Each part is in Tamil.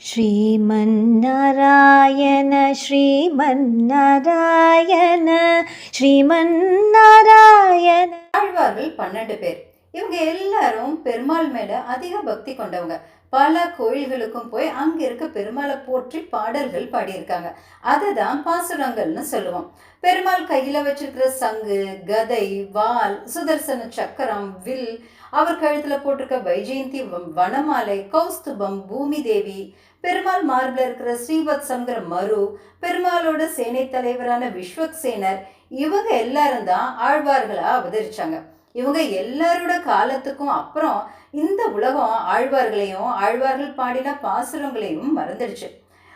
ശ്രീമന്നാരായണ ശ്രീമന്നാരായണ ശ്രീമന്നാരായണ ஆழ்வார்கள் பன்னெண்டு பேர் இவங்க எல்லாரும் பெருமாள் மேல அதிக பக்தி கொண்டவங்க. பல கோயில்களுக்கும் போய் அங்க இருக்க பெருமாளை போற்றி பாடல்கள் பாடியிருக்காங்க. அதை தான் பாசுரங்கள்னு சொல்லுவோம். பெருமாள் கையில வச்சிருக்கிற சங்கு கதை வால் சுதர்சன சக்கரம் வில் அவர் கழுத்துல போட்டிருக்க வைஜெயந்தி வனமாலை கௌஸ்துபம் பூமி தேவி பெருமாள் மார்பில் இருக்கிற ஸ்ரீவத்சங்கிற மரு பெருமாளோட சேனை தலைவரான விஸ்வக்சேனர் இவங்க எல்லாரும் தான் ஆழ்வார்களா அவதரிச்சாங்க. இவங்க எல்லாரோட காலத்துக்கும் அப்புறம் இந்த உலகம் ஆழ்வார்களையும் ஆழ்வார்கள் பாடின பாசுரங்களையும் மறந்துடுச்சு.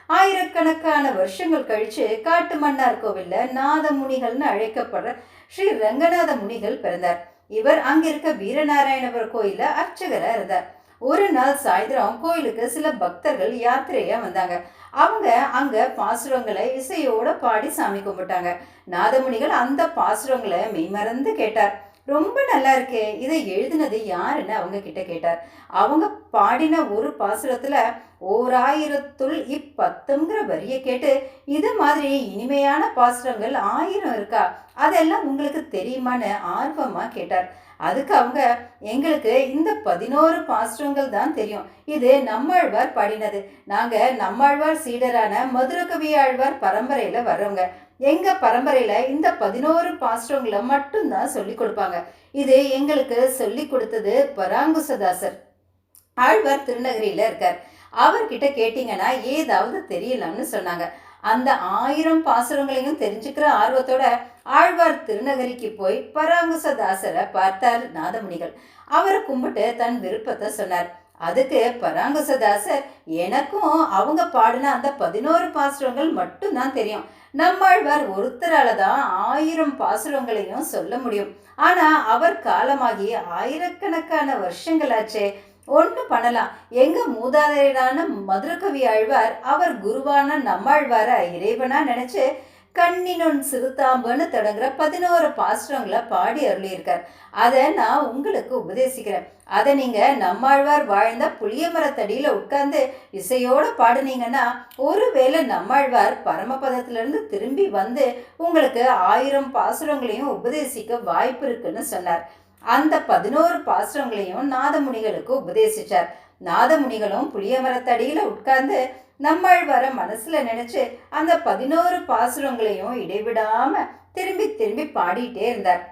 ஆயிரக்கணக்கான வருஷங்கள் கழிச்சு காட்டு மன்னார் கோவில்ல நாதமுனிகள்னு அழைக்கப்படுற ஸ்ரீ ரங்கநாத முனிகள் பிறந்தார். இவர் அங்க இருக்க வீரநாராயணபுர கோயிலில் அர்ச்சகரா இருந்தார். ஒரு நாள் சாயந்தரம் கோயிலுக்கு சில பக்தர்கள் யாத்திரையா வந்தாங்க. அவங்க அங்க பாசுரங்களை இசையோட பாடி சாமி கும்பிட்டாங்க. நாதமுனிகள் அந்த பாசுரங்களை மெய்மறந்து கேட்டார். ரொம்ப நல்லா இருக்கே. இதை எழுதினது யாருன்னு அவங்க கிட்ட கேட்டார். அவங்க பாடின ஒரு பாசுரத்துல ஓர் ஆயிரத்துள் இப்பத்துங்கிற வரியை கேட்டு இது மாதிரி இனிமையான பாசுரங்கள் ஆயிரம் இருக்கா? அதெல்லாம் உங்களுக்கு தெரியுமான்னு ஆர்வமா கேட்டார். அதுக்கு அவங்க எங்களுக்கு இந்த பதினோரு பாசுரங்கள் தான் தெரியும். இது நம்மாழ்வார் பாடினது. நாங்க நம்மாழ்வார் சீடரான மதுரகவி ஆழ்வார் பரம்பரையில வர்றவங்க. எங்க பரம்பரையில இந்த பதினோரு பாஸ்டவங்களை மட்டும்தான் சொல்லி கொடுப்பாங்க. இது எங்களுக்கு சொல்லி கொடுத்தது பராங்குசதாசர் ஆழ்வார் திருநகரியில இருக்கார். அவர்கிட்ட கேட்டீங்கன்னா ஏதாவது தெரியலாம்னு சொன்னாங்க. அந்த ஆயிரம் பாசுரங்களையும் தெரிஞ்சுக்கிற ஆர்வத்தோட ஆழ்வார் திருநகரிக்கு போய் பராங்குசதாசரை பார்த்தார் நாதமுனிகள். அவரை கும்பிட்டு தன் விருப்பத்தை சொன்னார். அதுக்கு பராங்குசதாசர் எனக்கும் அவங்க பாடின அந்த பதினோரு பாசுரங்கள் மட்டும்தான் தெரியும். நம்மாழ்வார் ஒருத்தரால தான் ஆயிரம் பாசுரங்களையும் சொல்ல முடியும். ஆனா அவர் காலமாகி ஆயிரக்கணக்கான வருஷங்களாச்சே. ஒன்று பண்ணலாம். எங்க மூதாதையரான மதுரகவி ஆழ்வார் அவர் குருவான நம்மாழ்வார இறைவனா நினைச்சு கண்ணினொன் சிறுத்தாம்புன்னு தொடங்குற பதினோரு பாசுரங்களை பாடி அருளியிருக்கார். அதை நான் உங்களுக்கு உபதேசிக்கிறேன். அதை நீங்கள் நம்மாழ்வார் வாழ்ந்த புளிய மரத்தடியில் உட்கார்ந்து இசையோடு பாடுனீங்கன்னா ஒருவேளை நம்மாழ்வார் பரமபதத்திலிருந்து திரும்பி வந்து உங்களுக்கு ஆயிரம் பாசுரங்களையும் உபதேசிக்க வாய்ப்பு இருக்குன்னு சொன்னார். அந்த பதினோரு பாசுரங்களையும் நாதமுனிகளுக்கு உபதேசிச்சார். நாதமுனிகளும் புளிய மரத்தடியில் உட்கார்ந்து நம்மாழ்வார மனசுல நினைச்சு அந்த பதினோரு பாசுரங்களையும் இடைவிடாம திரும்பி திரும்பி பாடிட்டே இருந்தார்.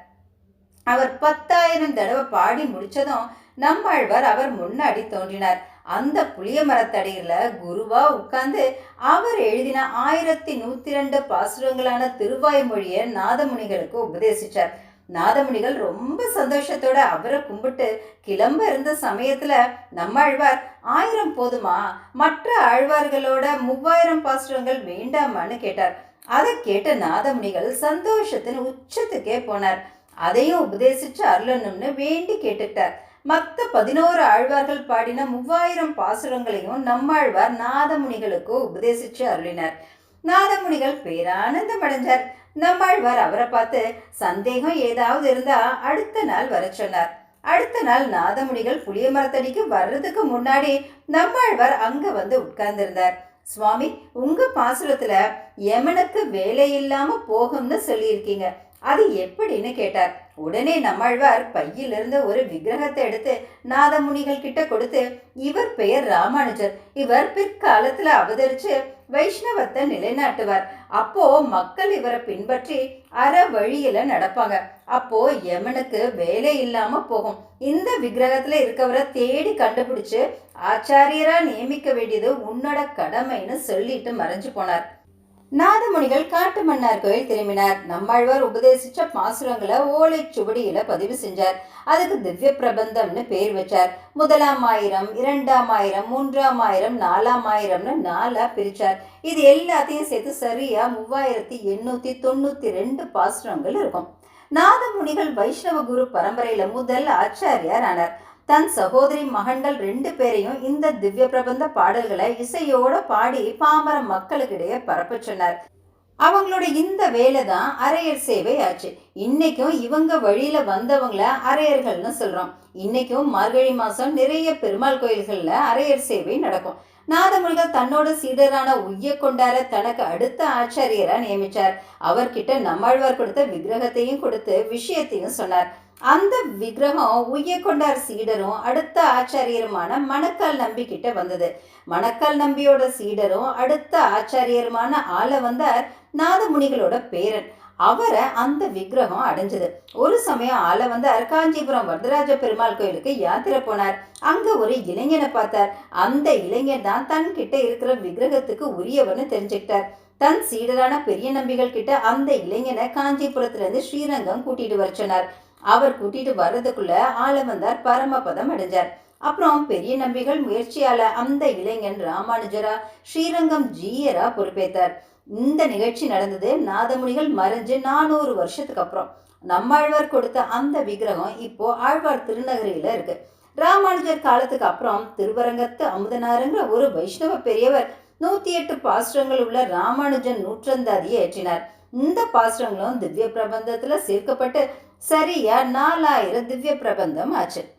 அவர் பத்தாயிரம் தடவை பாடி முடிச்சதும் நம்மாழ்வார் அவர் முன்னாடி தோன்றினார். அந்த புளிய மரத்தடியில குருவா உட்கார்ந்து அவர் எழுதின ஆயிரத்தி நூத்தி ரெண்டு பாசுரங்களான திருவாய்மொழியை நாதமுனிகளுக்கு உபதேசிச்சார். நாதமுனிகள் ரொம்ப சந்தோஷத்தோட அவரை கும்பிட்டு கிளம்ப இருந்த சமயத்துல நம்மாழ்வார் ஆயிரம் போதுமா? மற்ற ஆழ்வார்களோட மூவாயிரம் பாசுரங்கள் வேண்டாமான்னு கேட்டார். அதை கேட்ட நாதமுனிகள் சந்தோஷத்தின் உச்சத்துக்கே போனார். அதையும் உபதேசிச்சு அருளணும்னு வேண்டி கேட்டுட்டார் மற்ற பதினோரு ஆழ்வார்கள் பாடின மூவாயிரம் பாசுரங்களையும் நம்மாழ்வார் நாதமுனிகளுக்கு உபதேசிச்சு அருளினார். நாதமுனிகள் பேரானந்தம் அடைஞ்சார் நம்மாழ்வார் அவரை பார்த்து சந்தேகம் ஏதாவது இருந்தா அடுத்த நாள் வர சொன்னார். அடுத்த நாள் நாதமுனிகள் புளிய மரத்தடிக்கு வர்றதுக்கு முன்னாடி நம்மாழ்வார் அங்க வந்து உட்கார்ந்திருந்தார். சுவாமி உங்க பாசுரத்துல யமனுக்கு வேலை இல்லாம போகும்னு சொல்லியிருக்கீங்க. அது எப்படின்னு கேட்டார். உடனே நம்மாழ்வார் பையிலிருந்து ஒரு விக்கிரகத்தை எடுத்து நாதமுனிகள் கிட்ட கொடுத்து இவர் பெயர் ராமானுஜர். இவர் பிற்காலத்துல அவதரிச்சு வைஷ்ணவத்தை நிலைநாட்டுவார். அப்போ மக்கள் இவரை பின்பற்றி அற வழியில நடப்பாங்க. அப்போ யமனுக்கு வேலை இல்லாம போகும். இந்த விக்கிரகத்துல இருக்கவரை தேடி கண்டுபிடிச்சு ஆச்சாரியரா நியமிக்க வேண்டியது உன்னோட கடமைன்னு சொல்லிட்டு மறைஞ்சு போனார். நாதமுனிகள் காட்டு மன்னார் கோயில் திரும்பினார். நம்மாழ்வார் உபதேசிச்ச பாசுரங்களை ஓலை சுவடியில பதிவு செஞ்சார். அதுக்கு திவ்ய பிரபந்தம்னு பேர் வச்சார். முதலாம் ஆயிரம் இரண்டாம் ஆயிரம் மூன்றாம் ஆயிரம் நாலாம் ஆயிரம்னு நாலா பிரிச்சார். இது எல்லாத்தையும் சேர்த்து சரியா மூவாயிரத்தி எண்ணூத்தி தொண்ணூத்தி ரெண்டு பாசுரங்கள் இருக்கும். நாதமுனிகள் வைஷ்ணவ குரு பரம்பரையில முதல் ஆச்சாரியார் ஆனார். தன் சகோதரி மகன்கள் ரெண்டு பேரையும் இந்த திவ்ய பிரபந்த பாடல்களை இசையோட பாடி பாமர மக்களுக்கிடையே பரப்ப அவங்களோட இந்த வேலை தான் அரையர் சேவை ஆச்சு. இன்னைக்கும் இவங்க வழியில வந்தவங்கள அரையர்கள்னு சொல்றோம். இன்னைக்கும் மார்கழி மாசம் நிறைய பெருமாள் கோயில்கள்ல அரையர் சேவை நடக்கும். நாதமுருக தன்னோட சீடரான உய்ய கொண்டார தனக்கு அடுத்த ஆச்சாரியரா நியமிச்சார். அவர்கிட்ட நம்மாழ்வார் கொடுத்த விக்கிரகத்தையும் கொடுத்து விஷயத்தையும் சொன்னார். அந்த விக்கிரகம் உய்ய கொண்டார் சீடரும் அடுத்த ஆச்சாரியருமான மணக்கால் நம்பிக்கிட்ட வந்தது. மணக்கால் நம்பியோட சீடரும் அடுத்த ஆச்சாரியருமான ஆள வந்தார் நாதமுனிகளோட பேரன். அவரை அந்த விக்கிரகம் அடைஞ்சது. ஒரு சமயம் ஆள வந்தார் காஞ்சிபுரம் வரதராஜ பெருமாள் கோயிலுக்கு யாத்திரை போனார். அங்க ஒரு இளைஞனை பார்த்தார். அந்த இளைஞன் தான் தன்கிட்ட இருக்கிற விக்கிரகத்துக்கு உரியவன்னு தெரிஞ்சுக்கிட்டார். தன் சீடரான பெரிய நம்பிகள் கிட்ட அந்த இளைஞனை காஞ்சிபுரத்துல இருந்து ஸ்ரீரங்கம் கூட்டிட்டு வர சொன்னார். அவர் கூட்டிட்டு வர்றதுக்குள்ள ஆள வந்தார் பரமபதம் அடைஞ்சார். அப்புறம் பெரிய நம்பிகள் முயற்சியால அந்த இளைஞன் ராமானுஜரா ஸ்ரீரங்கம் ஜீயரா பொறுப்பேற்றார் இந்த நிகழ்ச்சி நடந்தது நாதமுனிகள் மறைஞ்சு நானூறு வருஷத்துக்கு அப்புறம். நம்மாழ்வார் கொடுத்த அந்த விக்கிரகம் இப்போ ஆழ்வார் திருநகரியில இருக்கு. ராமானுஜர் காலத்துக்கு அப்புறம் திருவரங்கத்து அமுதனாருங்கிற ஒரு வைஷ்ணவ பெரியவர் நூத்தி எட்டு பாசுரங்கள் உள்ள ராமானுஜன் நூற்றந்தாதியை ஏற்றினார். இந்த பாசுரங்களும் திவ்ய பிரபந்தத்துல சேர்க்கப்பட்டு சரியா? நாலாயிரம் திவ்ய பிரபந்தம் ஆச்சு.